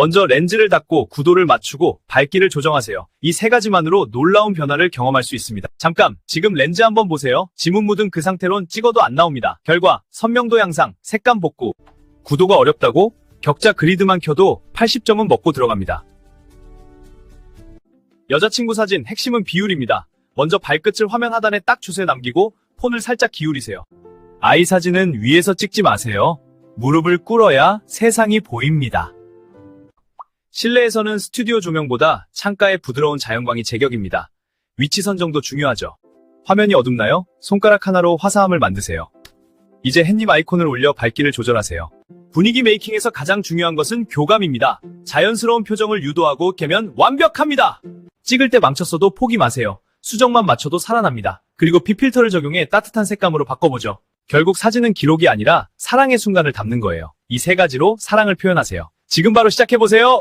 먼저 렌즈를 닫고 구도를 맞추고 밝기를 조정하세요. 이 세 가지만으로 놀라운 변화를 경험할 수 있습니다. 잠깐, 지금 렌즈 한번 보세요. 지문 묻은 그 상태론 찍어도 안 나옵니다. 결과, 선명도 향상, 색감 복구. 구도가 어렵다고? 격자 그리드만 켜도 80점은 먹고 들어갑니다. 여자친구 사진 핵심은 비율입니다. 먼저 발끝을 화면 하단에 딱 주세 남기고 폰을 살짝 기울이세요. 아이 사진은 위에서 찍지 마세요. 무릎을 꿇어야 세상이 보입니다. 실내에서는 스튜디오 조명보다 창가의 부드러운 자연광이 제격입니다. 위치 선정도 중요하죠. 화면이 어둡나요? 손가락 하나로 화사함을 만드세요. 이제 햇님 아이콘을 올려 밝기를 조절하세요. 분위기 메이킹에서 가장 중요한 것은 교감입니다. 자연스러운 표정을 유도하고 깨면 완벽합니다. 찍을 때 망쳤어도 포기 마세요. 수정만 맞춰도 살아납니다. 그리고 P필터를 적용해 따뜻한 색감으로 바꿔보죠. 결국 사진은 기록이 아니라 사랑의 순간을 담는 거예요. 이 세 가지로 사랑을 표현하세요. 지금 바로 시작해보세요.